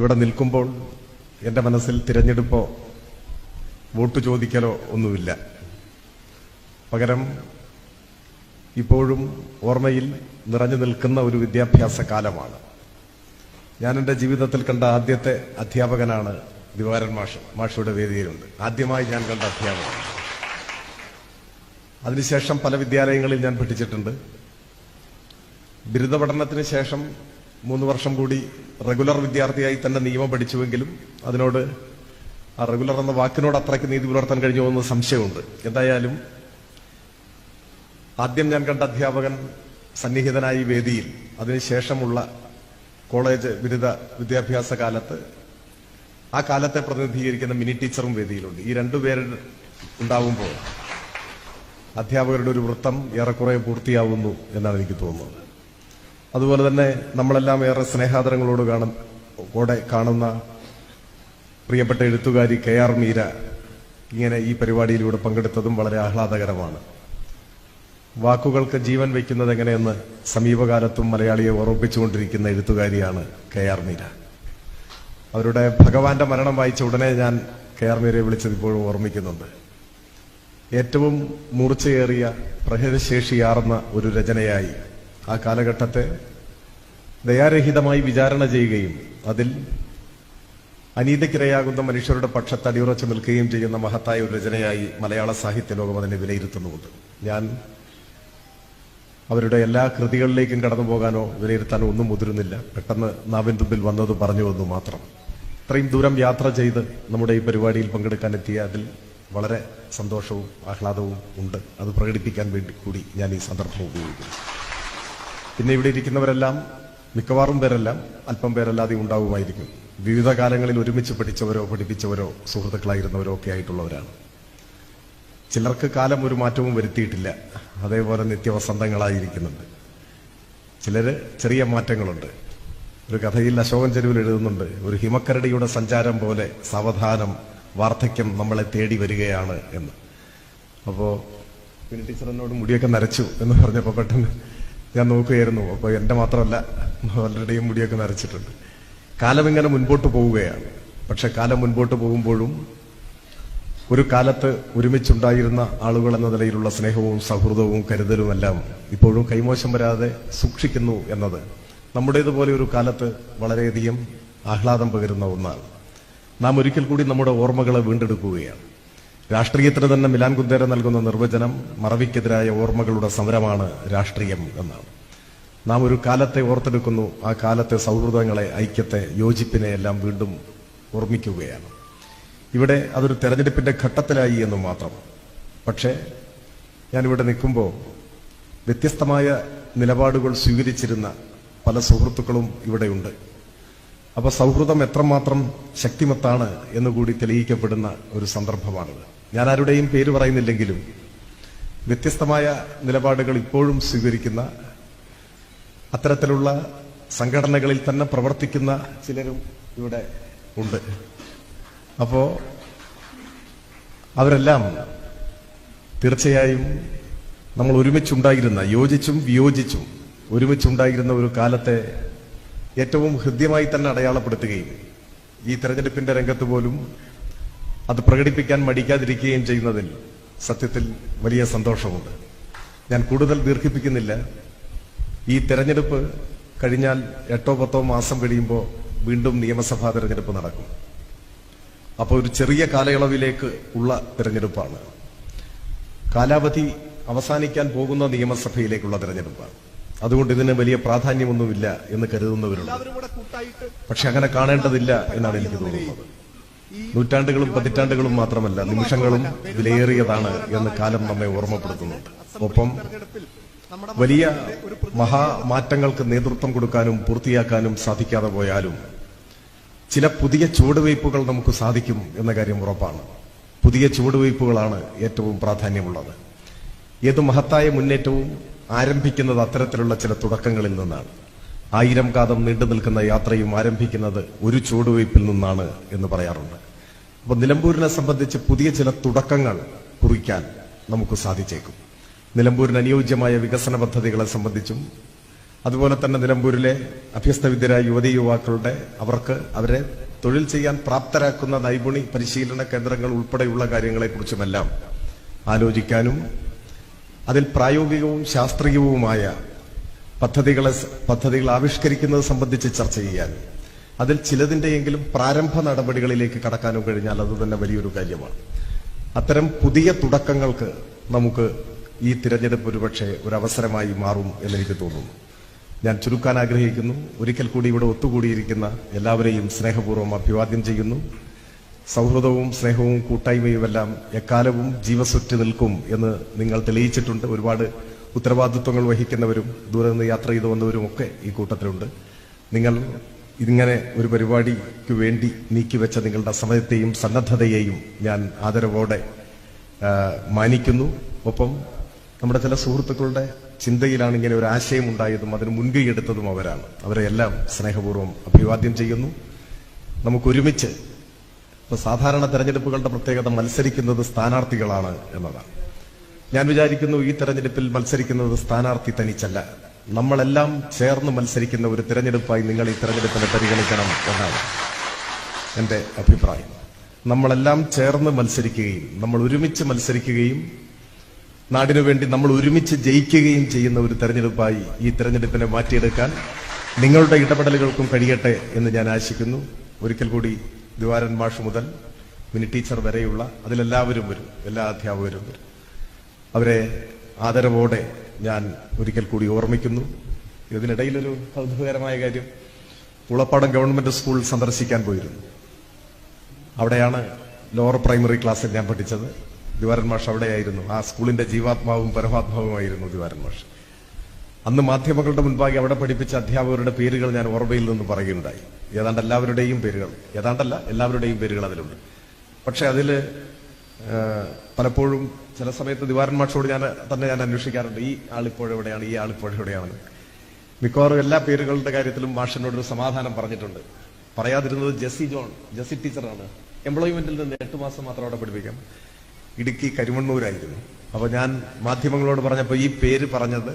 ഇവിടെ നിൽക്കുമ്പോൾ എന്റെ മനസ്സിൽ തിരഞ്ഞെടുപ്പോ വോട്ട് ചോദിക്കലോ ഒന്നുമില്ല. പകരം ഇപ്പോഴും ഓർമ്മയിൽ നിറഞ്ഞു നിൽക്കുന്ന ഒരു വിദ്യാഭ്യാസ കാലമാണ്. ഞാൻ എന്റെ ജീവിതത്തിൽ കണ്ട ആദ്യത്തെ അധ്യാപകനാണ് ദിവാരൻ മാഷ് മാഷയുടെ വേദിയിലുണ്ട്. ആദ്യമായി ഞാൻ കണ്ട അധ്യാപകൻ. അതിനുശേഷം പല വിദ്യാലയങ്ങളിൽ ഞാൻ പഠിച്ചിട്ടുണ്ട്. ബിരുദ പഠനത്തിന് ശേഷം മൂന്ന് വർഷം കൂടി റെഗുലർ വിദ്യാർത്ഥിയായി തന്നെ നിയമം പഠിച്ചുവെങ്കിലും അതിനോട് ആ റെഗുലർ എന്ന വാക്കിനോട് അത്രയ്ക്ക് നീതി പുലർത്താൻ കഴിഞ്ഞു എന്ന് സംശയമുണ്ട്. എന്തായാലും ആദ്യം ഞാൻ കണ്ട അധ്യാപകൻ സന്നിഹിതനായി വേദിയിൽ അതിനുശേഷമുള്ള കോളേജ് ബിരുദ വിദ്യാഭ്യാസ കാലത്ത് ആ കാലത്തെ പ്രതിനിധീകരിക്കുന്ന മിനി ടീച്ചറും വേദിയിലുണ്ട്. ഈ രണ്ടുപേര് ഉണ്ടാവുമ്പോൾ അധ്യാപകരുടെ ഒരു വൃത്തം ഏറെക്കുറെ പൂർത്തിയാവുന്നു എന്നാണ് എനിക്ക് തോന്നുന്നത്. അതുപോലെ തന്നെ നമ്മളെല്ലാം ഏറെ സ്നേഹാദരങ്ങളോട് കാണും കൂടെ കാണുന്ന പ്രിയപ്പെട്ട എഴുത്തുകാരി കെ ആർ മീര ഇങ്ങനെ ഈ പരിപാടിയിലൂടെ പങ്കെടുത്തതും വളരെ ആഹ്ലാദകരമാണ്. വാക്കുകൾക്ക് ജീവൻ വയ്ക്കുന്നത് എങ്ങനെയെന്ന് സമീപകാലത്തും മലയാളിയെ ഓർമ്മിപ്പിച്ചുകൊണ്ടിരിക്കുന്ന എഴുത്തുകാരിയാണ് കെ ആർ മീര. അവരുടെ ഭഗവാന്റെ മരണം വായിച്ച ഉടനെ ഞാൻ കെ ആർ മീരയെ വിളിച്ചത് ഇപ്പോഴും ഓർമ്മിക്കുന്നുണ്ട്. ഏറ്റവും മൂർച്ചയേറിയ പ്രഹരശേഷിയാർന്ന ഒരു രചനയായി ആ കാലഘട്ടത്തെ ദയാരഹിതമായി വിചാരണ ചെയ്യുകയും അതിൽ അനീതിക്കിരയാകുന്ന മനുഷ്യരുടെ പക്ഷത്ത് അടിയുറച്ചു നിൽക്കുകയും ചെയ്യുന്ന മഹത്തായ ഒരു രചനയായി മലയാള സാഹിത്യ ലോകം അതിനെ വിലയിരുത്തുന്നുമുണ്ട്. ഞാൻ അവരുടെ എല്ലാ കൃതികളിലേക്കും കടന്നു പോകാനോ വിലയിരുത്താനോ ഒന്നും മുതിരുന്നില്ല. പെട്ടെന്ന് നാവിൻ തുമ്പിൽ വന്നത് പറഞ്ഞു വന്നു മാത്രം. ഇത്രയും ദൂരം യാത്ര ചെയ്ത് നമ്മുടെ ഈ പരിപാടിയിൽ പങ്കെടുക്കാൻ എത്തിയ അതിൽ വളരെ സന്തോഷവും ആഹ്ലാദവും ഉണ്ട്. അത് പ്രകടിപ്പിക്കാൻ വേണ്ടി കൂടി ഞാൻ ഈ സന്ദർഭം ഉപയോഗിക്കുന്നു. പിന്നെ ഇവിടെ ഇരിക്കുന്നവരെല്ലാം മിക്കവാറും പേരെല്ലാം അല്പം പേരല്ലാതെ ഉണ്ടാവുമായിരിക്കും. വിവിധ കാലങ്ങളിൽ ഒരുമിച്ച് പഠിച്ചവരോ പഠിപ്പിച്ചവരോ സുഹൃത്തുക്കളായിരുന്നവരോ ഒക്കെ ആയിട്ടുള്ളവരാണ്. ചിലർക്ക് കാലം ഒരു മാറ്റവും വരുത്തിയിട്ടില്ല. അതേപോലെ നിത്യവസന്തങ്ങളായിരിക്കുന്നുണ്ട്. ചിലര് ചെറിയ മാറ്റങ്ങളുണ്ട്. ഒരു കഥയിൽ അശോകൻ ചെരുവിൽ എഴുതുന്നുണ്ട് ഒരു ഹിമക്കരടിയുടെ സഞ്ചാരം പോലെ സാവധാനം വാർദ്ധക്യം നമ്മളെ തേടി വരികയാണ് എന്ന്. അപ്പോൾ പിന്നെ ടീച്ചർ എന്നോട് മുടിയൊക്കെ നരച്ചു എന്ന് പറഞ്ഞപ്പോൾ പെട്ടെന്ന് ഞാൻ നോക്കുകയായിരുന്നു. അപ്പൊ എന്റെ മാത്രമല്ല പലരുടെയും മുടിയൊക്കെ നരച്ചിട്ടുണ്ട്. കാലം ഇങ്ങനെ മുൻപോട്ട് പോവുകയാണ്. പക്ഷെ കാലം മുൻപോട്ട് പോകുമ്പോഴും ഒരു കാലത്ത് ഒരുമിച്ചുണ്ടായിരുന്ന ആളുകൾ എന്ന നിലയിലുള്ള സ്നേഹവും സൗഹൃദവും കരുതലുമെല്ലാം ഇപ്പോഴും കൈമോശം വരാതെ സൂക്ഷിക്കുന്നു എന്നത് നമ്മുടേതുപോലെ ഒരു കാലത്ത് വളരെയധികം ആഹ്ലാദം പകരുന്ന ഒന്നാണ്. നാം ഒരിക്കൽ കൂടി നമ്മുടെ ഓർമ്മകളെ വീണ്ടെടുക്കുകയാണ്. രാഷ്ട്രീയത്തിന് തന്നെ മിലാൻ കുന്ദേര നൽകുന്ന നിർവചനം മറവിക്കെതിരായ ഓർമ്മകളുടെ സമരമാണ് രാഷ്ട്രീയം എന്നാണ്. നാം ഒരു കാലത്തെ ഓർത്തെടുക്കുന്നു ആ കാലത്തെ സൗഹൃദങ്ങളെ ഐക്യത്തെ യോജിപ്പിനെ എല്ലാം വീണ്ടും ഓർമ്മിക്കുകയാണ്. ഇവിടെ അതൊരു തെരഞ്ഞെടുപ്പിന്റെ ഘട്ടത്തിലായി എന്ന് മാത്രം. പക്ഷേ ഞാനിവിടെ നിൽക്കുമ്പോൾ വ്യത്യസ്തമായ നിലപാടുകൾ സ്വീകരിച്ചിരുന്ന പല സുഹൃത്തുക്കളും ഇവിടെയുണ്ട് അപ്പോൾ സൗഹൃദം എത്രമാത്രം ശക്തിമത്താണ് എന്നുകൂടി തെളിയിക്കപ്പെടുന്ന ഒരു സന്ദർഭമാണിത്. ഞാൻ ആരുടെയും പേര് പറയുന്നില്ലെങ്കിലും വ്യത്യസ്തമായ നിലപാടുകൾ ഇപ്പോഴും സ്വീകരിക്കുന്ന അത്തരത്തിലുള്ള സംഘടനകളിൽ തന്നെ പ്രവർത്തിക്കുന്ന ചിലരും ഇവിടെ ഉണ്ട്. അപ്പോ അവരെല്ലാം തീർച്ചയായും നമ്മൾ ഒരുമിച്ചുണ്ടായിരുന്ന യോജിച്ചും വിയോജിച്ചും ഒരുമിച്ചുണ്ടായിരുന്ന ഒരു കാലത്തെ ഏറ്റവും ഹൃദ്യമായി തന്നെ അടയാളപ്പെടുത്തുകയും ഈ തെരഞ്ഞെടുപ്പിന്റെ രംഗത്ത് പോലും അത് പ്രകടിപ്പിക്കാൻ മടിക്കാതിരിക്കുകയും ചെയ്യുന്നതിൽ സത്യത്തിൽ വലിയ സന്തോഷമുണ്ട്. ഞാൻ കൂടുതൽ ദീർഘിപ്പിക്കുന്നില്ല. ഈ തെരഞ്ഞെടുപ്പ് കഴിഞ്ഞാൽ എട്ടോ പത്തോ മാസം കഴിയുമ്പോൾ വീണ്ടും നിയമസഭാ തെരഞ്ഞെടുപ്പ് നടക്കും. അപ്പോൾ ഒരു ചെറിയ കാലയളവിലേക്ക് ഉള്ള തെരഞ്ഞെടുപ്പാണ്. കാലാവധി അവസാനിക്കാൻ പോകുന്ന നിയമസഭയിലേക്കുള്ള തിരഞ്ഞെടുപ്പാണ്. അതുകൊണ്ട് ഇതിന് വലിയ പ്രാധാന്യമൊന്നുമില്ല എന്ന് കരുതുന്നവരുണ്ട്. പക്ഷെ അങ്ങനെ കാണേണ്ടതില്ല എന്നാണ് എനിക്ക് തോന്നുന്നത്. നൂറ്റാണ്ടുകളും പതിറ്റാണ്ടുകളും മാത്രമല്ല നിമിഷങ്ങളും വിലയേറിയതാണ് എന്ന് കാലം നമ്മെ ഓർമ്മപ്പെടുത്തുന്നുണ്ട് ഒപ്പം വലിയ മഹാമാറ്റങ്ങൾക്ക് നേതൃത്വം കൊടുക്കാനും പൂർത്തിയാക്കാനും സാധിക്കാതെ പോയാലും ചില പുതിയ ചുവടുവയ്പ്പുകൾ നമുക്ക് സാധിക്കും എന്ന കാര്യം ഉറപ്പാണ്. പുതിയ ചുവടുവയ്പ്പുകളാണ് ഏറ്റവും പ്രാധാന്യമുള്ളത്. ഏത് മഹത്തായ മുന്നേറ്റവും ആരംഭിക്കുന്നത് അത്തരത്തിലുള്ള ചില തുടക്കങ്ങളിൽ നിന്നാണ്. ആയിരം കാതം നീണ്ടു നിൽക്കുന്ന യാത്രയും ആരംഭിക്കുന്നത് ഒരു ചുവടുവയ്പിൽ നിന്നാണ് എന്ന് പറയാറുണ്ട്. അപ്പൊ നിലമ്പൂരിനെ സംബന്ധിച്ച് പുതിയ ചില തുടക്കങ്ങൾ കുറിക്കാൻ നമുക്ക് സാധിച്ചേക്കും. നിലമ്പൂരിന് അനുയോജ്യമായ വികസന പദ്ധതികളെ സംബന്ധിച്ചും അതുപോലെ തന്നെ നിലമ്പൂരിലെ അഭ്യസ്തവിദ്യരായ യുവതി യുവാക്കളുടെ അവർക്ക് അവരെ തൊഴിൽ ചെയ്യാൻ പ്രാപ്തരാക്കുന്ന നൈപുണി പരിശീലന കേന്ദ്രങ്ങൾ ഉൾപ്പെടെയുള്ള കാര്യങ്ങളെക്കുറിച്ചുമെല്ലാം ആലോചിക്കാനും അതിൽ പ്രായോഗികവും ശാസ്ത്രീയവുമായ പദ്ധതികളെ പദ്ധതികൾ ആവിഷ്കരിക്കുന്നത് സംബന്ധിച്ച് ചർച്ച ചെയ്യാൻ. അതിൽ ചിലതിന്റെയെങ്കിലും പ്രാരംഭ നടപടികളിലേക്ക് കടക്കാനും കഴിഞ്ഞാൽ അത് തന്നെ വലിയൊരു കാര്യമാണ്. അത്തരം പുതിയ തുടക്കങ്ങൾക്ക് നമുക്ക് ഈ തിരഞ്ഞെടുപ്പ് ഒരുപക്ഷെ ഒരു അവസരമായി മാറും എന്നെനിക്ക് തോന്നുന്നു. ഞാൻ ചുരുക്കാൻ ആഗ്രഹിക്കുന്നു. ഒരിക്കൽ കൂടി ഇവിടെ ഒത്തുകൂടിയിരിക്കുന്ന എല്ലാവരെയും സ്നേഹപൂർവം അഭിവാദ്യം ചെയ്യുന്നു. സൗഹൃദവും സ്നേഹവും കൂട്ടായ്മയുമെല്ലാം എക്കാലവും ജീവസ്വറ്റ് നിൽക്കും എന്ന് നിങ്ങൾ തെളിയിച്ചിട്ടുണ്ട്. ഒരുപാട് ഉത്തരവാദിത്വങ്ങൾ വഹിക്കുന്നവരും ദൂരെ നിന്ന് യാത്ര ചെയ്തു വന്നവരും ഒക്കെ ഈ കൂട്ടത്തിലുണ്ട്. നിങ്ങൾ ഇങ്ങനെ ഒരു പരിപാടിക്ക് വേണ്ടി നീക്കിവെച്ച നിങ്ങളുടെ സമയത്തെയും സന്നദ്ധതയെയും ഞാൻ ആദരവോടെ മാനിക്കുന്നു. ഒപ്പം നമ്മുടെ ചില സുഹൃത്തുക്കളുടെ ചിന്തയിലാണ് ഇങ്ങനെ ഒരു ആശയം ഉണ്ടായതും അതിന് മുൻകൈ എടുത്തതും അവരാണ്. അവരെ എല്ലാം സ്നേഹപൂർവം അഭിവാദ്യം ചെയ്യുന്നു. നമുക്കൊരുമിച്ച് ഇപ്പൊ സാധാരണ തെരഞ്ഞെടുപ്പുകളുടെ പ്രത്യേകത മത്സരിക്കുന്നത് സ്ഥാനാർത്ഥികളാണ് എന്നതാണ്. ഞാൻ വിചാരിക്കുന്നു ഈ തെരഞ്ഞെടുപ്പിൽ മത്സരിക്കുന്നത് സ്ഥാനാർത്ഥി തനിച്ചല്ല. നമ്മളെല്ലാം ചേർന്ന് മത്സരിക്കുന്ന ഒരു തിരഞ്ഞെടുപ്പായി നിങ്ങൾ ഈ തെരഞ്ഞെടുപ്പിനെ പരിഗണിക്കണം എന്നാണ് എന്റെ അഭിപ്രായം. നമ്മളെല്ലാം ചേർന്ന് മത്സരിക്കുകയും നമ്മൾ ഒരുമിച്ച് മത്സരിക്കുകയും നാടിനു വേണ്ടി നമ്മൾ ഒരുമിച്ച് ജയിക്കുകയും ചെയ്യുന്ന ഒരു തെരഞ്ഞെടുപ്പായി ഈ തെരഞ്ഞെടുപ്പിനെ മാറ്റിയെടുക്കാൻ നിങ്ങളുടെ ഇടപെടലുകൾക്കും കഴിയട്ടെ എന്ന് ഞാൻ ആശിക്കുന്നു. ഒരിക്കൽ കൂടി ദ്വാരൻ മാഷ് മുതൽ മിനി ടീച്ചർ വരെയുള്ള അതിലെല്ലാവരും വരും എല്ലാ അധ്യാപകരും വരും. അവരെ ആദരവോടെ ഞാൻ ഒരിക്കൽ കൂടി ഓർമ്മിക്കുന്നു. ഇതിനിടയിലൊരു കൗതുകകരമായ കാര്യം. ഉളപ്പാടം ഗവൺമെന്റ് സ്കൂൾ സന്ദർശിക്കാൻ പോയിരുന്നു. അവിടെയാണ് ലോവർ പ്രൈമറി ക്ലാസ്സിൽ ഞാൻ പഠിച്ചത്. ദിവാരൻ മാഷ് അവിടെയായിരുന്നു. ആ സ്കൂളിന്റെ ജീവാത്മാവും പരമാത്മാവുമായിരുന്നു ദിവാരൻ മാഷ്. അന്ന് മാധ്യമങ്ങളുടെ മുൻപാകെ അവിടെ പഠിപ്പിച്ച അധ്യാപകരുടെ പേരുകൾ ഞാൻ ഓർമ്മയിൽ നിന്ന് പറയുകയുണ്ടായി ഏതാണ്ട് എല്ലാവരുടെയും പേരുകൾ. ഏതാണ്ടല്ല എല്ലാവരുടെയും പേരുകൾ അതിലുണ്ട്. പക്ഷെ അതിൽ പലപ്പോഴും ചില സമയത്ത് ദിവാരൻ ഞാൻ തന്നെ ഞാൻ അന്വേഷിക്കാറുണ്ട്. ഈ ആളിപ്പോഴെവിടെയാണ് ഈ ആളിപ്പോഴെവിടെയാണ് മിക്കവാറും എല്ലാ പേരുകളുടെ കാര്യത്തിലും മാഷിനോട് ഒരു സമാധാനം പറഞ്ഞിട്ടുണ്ട്. പറയാതിരുന്നത് ജെസ്സി ജോൺ ജെസ്സി ടീച്ചറാണ്. എംപ്ലോയ്മെന്റിൽ നിന്ന് എട്ട് മാസം മാത്രം അവിടെ പഠിപ്പിക്കാം. ഇടുക്കി കരിമണ്ണൂരായിരുന്നു. അപ്പൊ ഞാൻ മാധ്യമങ്ങളോട് പറഞ്ഞപ്പോൾ ഈ പേര് പറഞ്ഞത്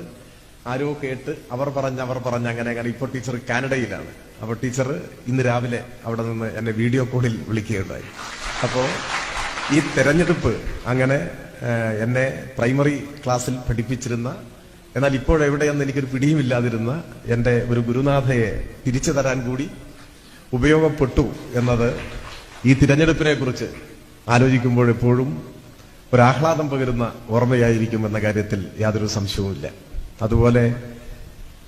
ആരോ കേട്ട് അവർ പറഞ്ഞ് അവർ പറഞ്ഞ് അങ്ങനെ അങ്ങനെ ഇപ്പോൾ ടീച്ചർ കാനഡയിലാണ്. അപ്പൊ ടീച്ചർ ഇന്ന് രാവിലെ അവിടെ നിന്ന് എന്നെ വീഡിയോ കോളിൽ വിളിക്കുകയുണ്ടായി. അപ്പോ ഈ തെരഞ്ഞെടുപ്പ് അങ്ങനെ എന്നെ പ്രൈമറി ക്ലാസ്സിൽ പഠിപ്പിച്ചിരുന്ന എന്നാൽ ഇപ്പോഴെവിടെയെന്ന് എനിക്കൊരു പിടിയുമില്ലാതിരുന്ന എന്റെ ഒരു ഗുരുനാഥയെ തിരിച്ചു തരാൻ കൂടി ഉപയോഗപ്പെട്ടു എന്നത് ഈ തിരഞ്ഞെടുപ്പിനെ കുറിച്ച് ആലോചിക്കുമ്പോൾ എപ്പോഴും ഒരാഹ്ലാദം പകരുന്ന ഓർമ്മയായിരിക്കും എന്ന കാര്യത്തിൽ യാതൊരു സംശയവുമില്ല. അതുപോലെ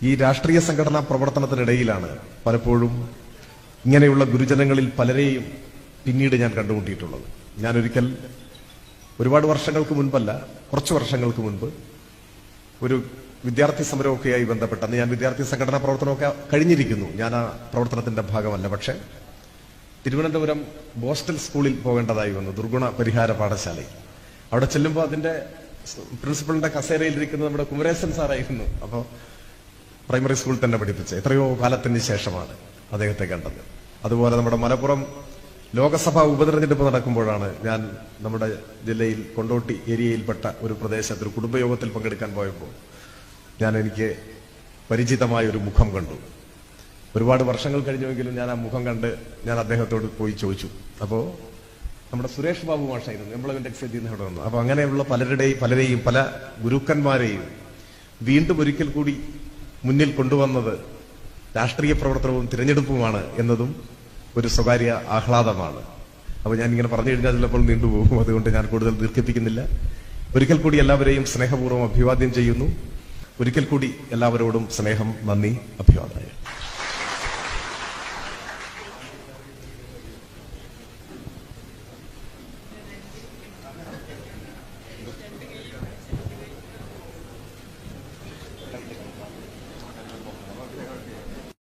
ഈ രാഷ്ട്രീയ സംഘടനാ പ്രവർത്തനത്തിനിടയിലാണ് പലപ്പോഴും ഇങ്ങനെയുള്ള ഗുരുജനങ്ങളിൽ പലരെയും പിന്നീട് ഞാൻ കണ്ടുമുട്ടിയിട്ടുള്ളത്. ഞാൻ ഒരിക്കൽ ഒരുപാട് വർഷങ്ങൾക്ക് മുൻപല്ല കുറച്ച് വർഷങ്ങൾക്ക് മുൻപ് ഒരു വിദ്യാർത്ഥി സമരമൊക്കെയായി ബന്ധപ്പെട്ട് അന്ന് ഞാൻ വിദ്യാർത്ഥി സംഘടനാ പ്രവർത്തനമൊക്കെ കഴിഞ്ഞിരിക്കുന്നു. ഞാൻ ആ പ്രവർത്തനത്തിന്റെ ഭാഗമല്ല പക്ഷേ തിരുവനന്തപുരം ബോസ്റ്റൽ സ്കൂളിൽ പോകേണ്ടതായി വന്നു ദുർഗുണ പരിഹാര പാഠശാലയിൽ. അവിടെ ചെല്ലുമ്പോൾ അതിന്റെ പ്രിൻസിപ്പളിന്റെ കസേരയിൽ ഇരിക്കുന്നത് നമ്മുടെ കുമരേശൻ സാറായിരുന്നു അപ്പോൾ പ്രൈമറി സ്കൂളിൽ തന്നെ പഠിപ്പിച്ചത്. എത്രയോ കാലത്തിന് ശേഷമാണ് അദ്ദേഹത്തെ കണ്ടത്. അതുപോലെ നമ്മുടെ മലപ്പുറം ലോകസഭാ ഉപതെരഞ്ഞെടുപ്പ് നടക്കുമ്പോഴാണ് ഞാൻ നമ്മുടെ ജില്ലയിൽ കൊണ്ടോട്ടി ഏരിയയിൽപ്പെട്ട ഒരു പ്രദേശത്ത് ഒരു കുടുംബയോഗത്തിൽ പങ്കെടുക്കാൻ പോയപ്പോൾ ഞാൻ എനിക്ക് പരിചിതമായ ഒരു മുഖം കണ്ടു. ഒരുപാട് വർഷങ്ങൾ കഴിഞ്ഞുവെങ്കിലും ഞാൻ ആ മുഖം കണ്ട് ഞാൻ അദ്ദേഹത്തോട് പോയി ചോദിച്ചു. അപ്പോൾ നമ്മുടെ സുരേഷ് ബാബു മാഷായിരുന്നു എംപ്ലോയ്മെന്റ് എക്സൈറ്റ് ചെയ്യുന്ന ഇവിടെ വന്നു അപ്പോൾ അങ്ങനെയുള്ള പലരുടെയും പലരെയും പല ഗുരുക്കന്മാരെയും വീണ്ടും ഒരിക്കൽ കൂടി മുന്നിൽ കൊണ്ടുവന്നത് രാഷ്ട്രീയ പ്രവർത്തനവും തിരഞ്ഞെടുപ്പുമാണ് എന്നതും ഒരു സ്വകാര്യ ആഹ്ലാദമാണ്. അപ്പൊ ഞാൻ ഇങ്ങനെ പറഞ്ഞു കഴിഞ്ഞാൽ ചിലപ്പോൾ നീണ്ടുപോകും അതുകൊണ്ട് ഞാൻ കൂടുതൽ ദീർഘിപ്പിക്കുന്നില്ല. ഒരിക്കൽ കൂടി എല്ലാവരെയും സ്നേഹപൂർവം അഭിവാദ്യം ചെയ്യുന്നു. ഒരിക്കൽ കൂടി എല്ലാവരോടും സ്നേഹം നന്ദി അഭിവാദനം